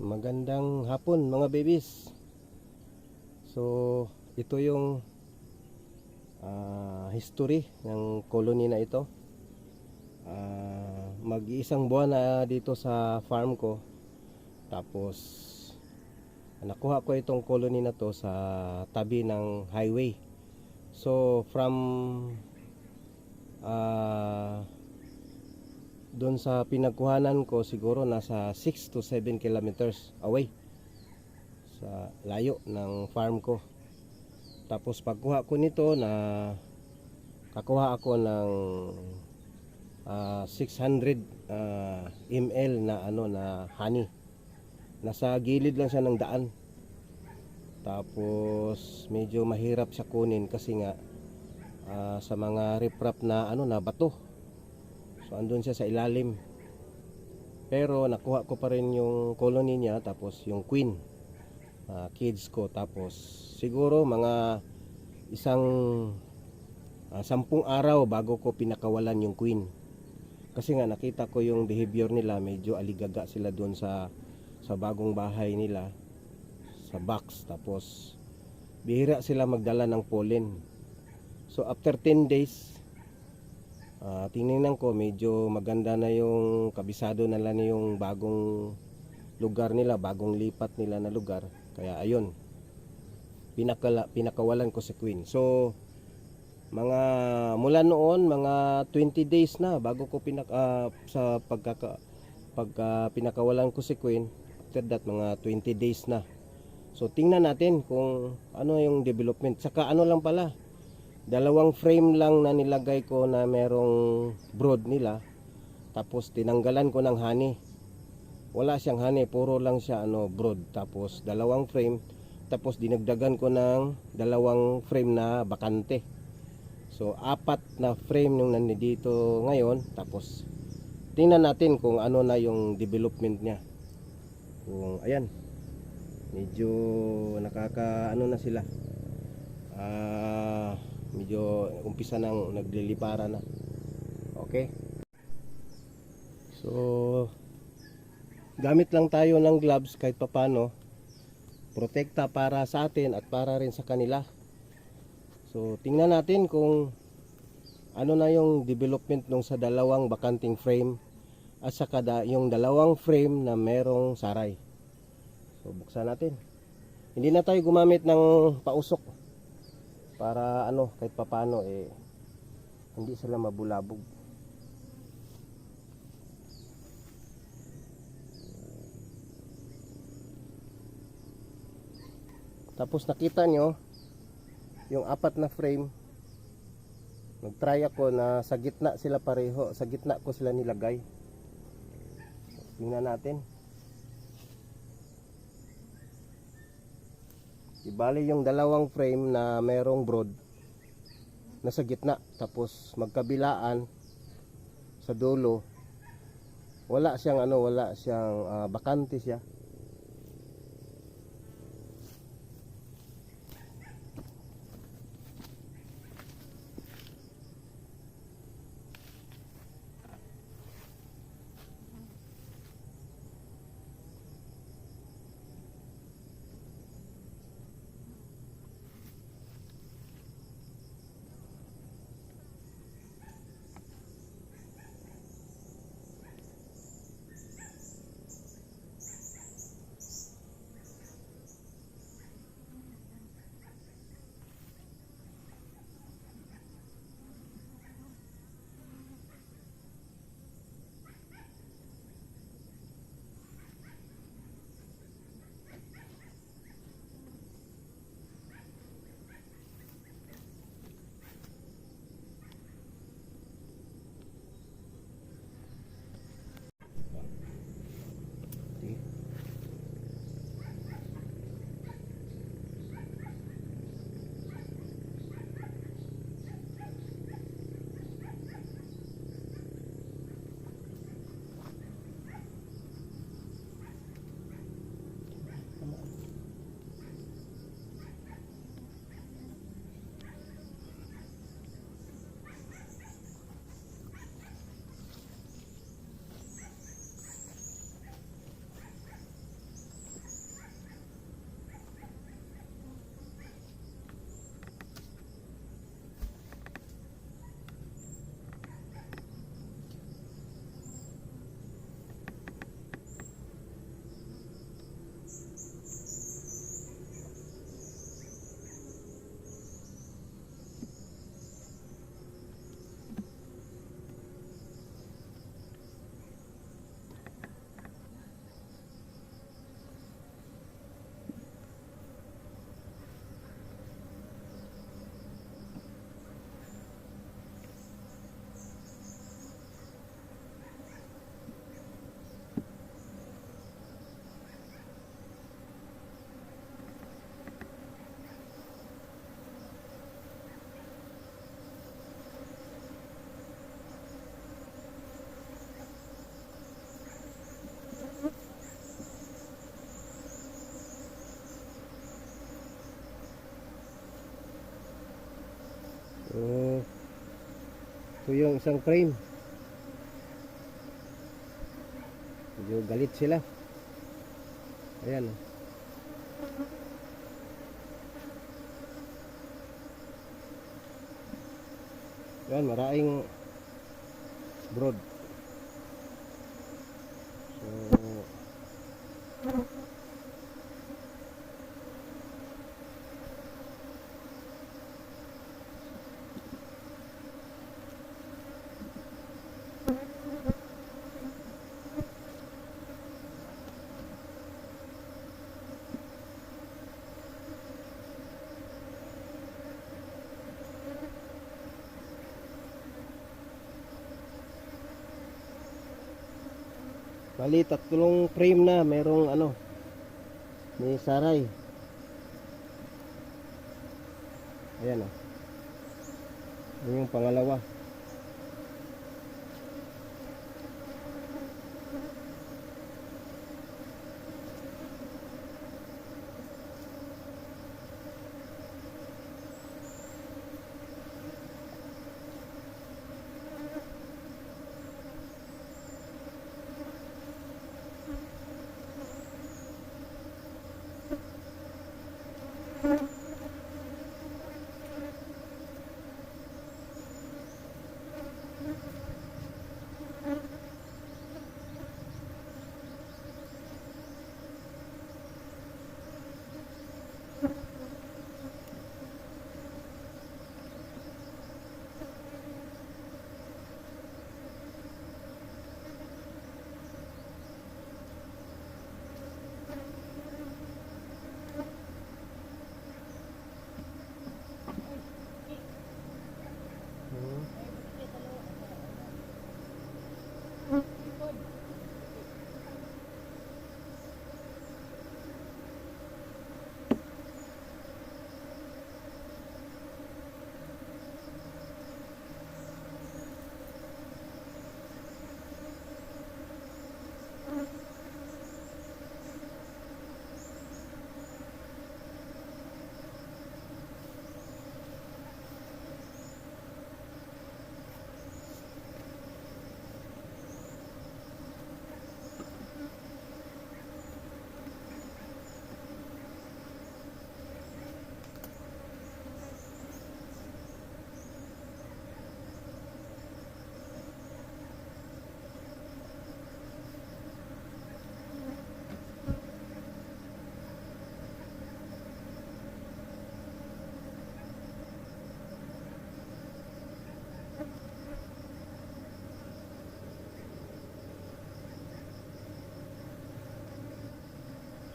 Magandang hapon mga babies. So, ito yung ah, history ng colony na ito. Ah, mag-iisang buwan na dito sa farm ko. Tapos nakuha ko itong colony na to sa tabi ng highway. So, from ah doon sa pinagkuhanan ko siguro nasa 6 to 7 kilometers away sa layo ng farm ko. Tapos pagkuha ko nito na kakuha ako ng ah, 600 ah, ml na ano na honey. Nasa gilid lang siya ng daan. Tapos medyo mahirap siya kunin kasi nga ah, sa mga riprap na ano na bato So andun siya sa ilalim. Pero nakuha ko pa rin yung colony niya tapos yung queen. ah, kids ko tapos siguro mga isang ah, sampung araw bago ko pinakawalan yung queen. Kasi nga nakita ko yung behavior nila medyo aligaga sila doon sa sa bagong bahay nila sa box tapos bihira sila magdala ng pollen. So after 10 days Ah, tingnan ko medyo maganda na yung kabisado na nila yung bagong lugar nila, bagong lipat nila na lugar. Kaya ayun. Pinakala, pinakawalan ko si Queen. So mga mula noon mga 20 days na bago ko pinak ah, sa pagkaka pagka pinakawalan ko si Queen. After that mga 20 days na. So tingnan natin kung ano yung development. Saka ano lang pala, dalawang frame lang na nilagay ko na merong brood nila. Tapos tinanggalan ko ng honey. Wala siyang honey puro lang siya ano brood tapos dalawang frame. Tapos dinagdagan ko ng dalawang frame na bakante. So apat na frame yung nandito ngayon. Tapos tingnan natin kung ano na yung development niya. Kung ayan. Medyo nakaka ano na sila. Ah medyo umpisa nang naglilipara na. Okay? So gamit lang tayo ng gloves kahit papano. Protekta para sa atin at para rin sa kanila. So tingnan natin kung ano na yung development nung sa dalawang bakanting frame at saka da, yung dalawang frame na merong saray. So buksan natin. Hindi na tayo gumamit ng pausok para ano kahit papano eh hindi sila mabulabog. Tapos nakita nyo yung apat na frame nagtry ako na sa gitna sila pareho sa gitna ko sila nilagay. Tingnan natin Ibali yung dalawang frame na merong broad nasa gitna tapos magkabilaan sa dulo wala siyang ano wala siyang ah, bakante siya So, ito yung isang frame. Medyo galit sila. Ayan. oh. Yan, maraming broad. So, Bali, tatlong frame na. Merong ano, may saray. Ayan o. Ayan yung pangalawa.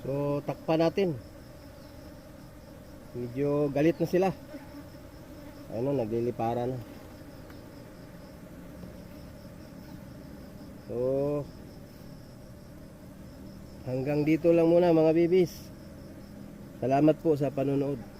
So, takpa natin. Medyo galit na sila. Ano, naglilipara na. So, hanggang dito lang muna mga bibis. Salamat po sa panonood.